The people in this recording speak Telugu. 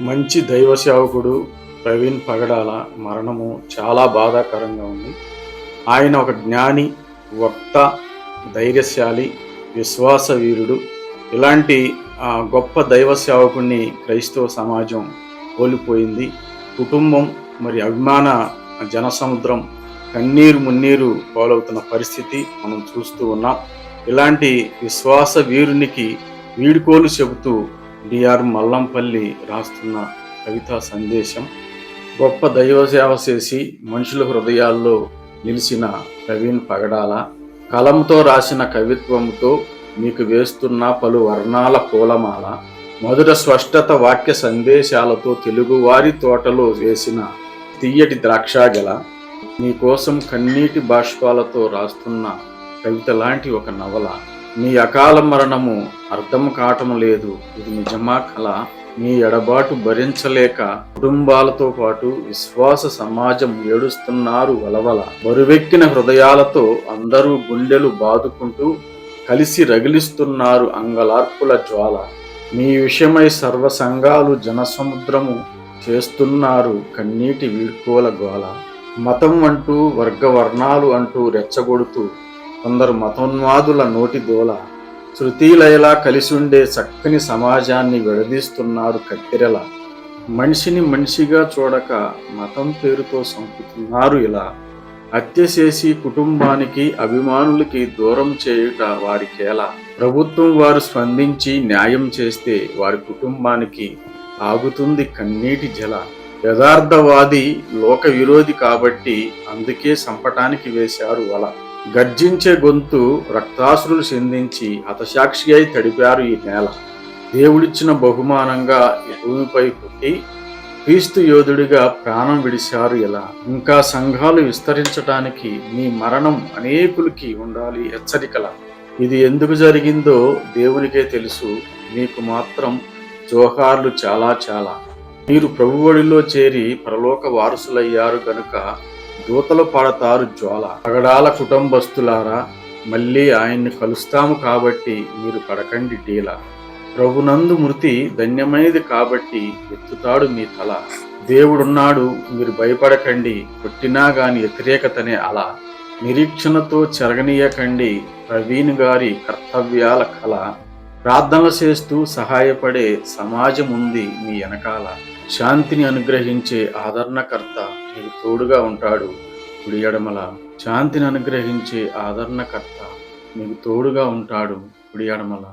మంచి దైవ సేవకుడు ప్రవీణ్ పగడాల మరణము చాలా బాధాకరంగా ఉంది. ఆయన ఒక జ్ఞాని వక్త ధైర్యశాలి విశ్వాస వీరుడు ఇలాంటి ఆ, గొప్ప దైవ సేవకుడిని క్రైస్తవ సమాజం కోల్పోయింది. కుటుంబం మరి అభిమాన జనసముద్రం కన్నీరు మున్నీరు పాలవుతున్న పరిస్థితి మనం చూస్తూ ఉన్నాం. ఇలాంటి విశ్వాస వీరునికి వీడుకోలు చెబుతూ డిఆర్ మల్లంపల్లి రాస్తున్న కవితా సందేశం. గొప్ప దైవ సేవ చేసి మనుషుల హృదయాల్లో నిలిచిన ప్రవీణ్ పగడాల కలంతో రాసిన కవిత్వంతో మీకు వేస్తున్న పలు వర్ణాల పూలమాల మధుర స్పష్టత వాక్య సందేశాలతో తెలుగువారి తోటలో వేసిన తీయటి ద్రాక్షాగల మీకోసం కన్నీటి బాష్పాలతో రాస్తున్న కవిత లాంటి ఒక నవల. మీ అకాల మరణము అర్థం కావటం లేదు. ఇది నిజమా కల? మీ ఎడబాటు భరించలేక కుటుంబాలతో పాటు విశ్వాస సమాజం ఏడుస్తున్నారు వలవల. బరువెక్కిన హృదయాలతో అందరూ గుండెలు బాదుకుంటూ కలిసి రగిలిస్తున్నారు అంగలార్పుల జ్వాల. మీ విషయమై సర్వ సంఘాలు జనసముద్రము చేస్తున్నారు కన్నీటి వీడ్కోల గోల మతం అంటూ వర్గవర్ణాలు అంటూ రెచ్చగొడుతూ కొందరు మతోన్మాదుల నోటి దోల. శృతిలయలా కలిసి ఉండే చక్కని సమాజాన్ని విడదీస్తున్నారు కత్తెరల మనిషిని మనిషిగా చూడక మతం పేరుతో సంపుతున్నారు ఇలా. హత్య చేసి కుటుంబానికి అభిమానులకి దూరం చేయుట వారికేలా ప్రభుత్వం వారు స్పందించి న్యాయం చేస్తే వారి కుటుంబానికి ఆగుతుంది కన్నీటి జల. యథార్థవాది లోక విరోధి కాబట్టి అందుకే సంపటానికి వేశారు వల. గర్జించే గొంతు రక్తాసురులు సిందించి హతసాక్షి అయి తడిపారు ఈ నేల. దేవుడిచ్చిన బహుమానంగా ఈ భూమిపై పుట్టి క్రీస్తు యోధుడిగా ప్రాణం విడిశారు ఇలా ఇంకా సంఘాలు విస్తరించటానికి మీ మరణం అనేకులకి ఉండాలి హెచ్చరికల. ఇది ఎందుకు జరిగిందో దేవునికే తెలుసు. మీకు మాత్రం జోహార్లు చాలా చాలా. మీరు ప్రభువడిలో చేరి పరలోక వారసులయ్యారు కనుక దూతలు పడతారు జ్వాల. పగడాల కుటుంబస్తులారా మళ్ళీ ఆయన్ని కలుస్తాము కాబట్టి మీరు పడకండి డీల. ప్రభునందు మృతి ధన్యమైనది కాబట్టి ఎత్తుతాడు మీ తల. దేవుడున్నాడు మీరు భయపడకండి కొట్టినా గాని వ్యతిరేకతనే అలా. నిరీక్షణతో చెరగనీయకండి ప్రవీణ్ గారి కర్తవ్యాల కళ ప్రార్థనలు చేస్తూ సహాయపడే సమాజం ఉంది మీ వెనకాల శాంతిని అనుగ్రహించే ఆదరణకర్త మీకు తోడుగా ఉంటాడు. కుడి ఎడమల శాంతిని అనుగ్రహించే ఆదరణకర్త మీకు తోడుగా ఉంటాడు. కుడి ఎడమల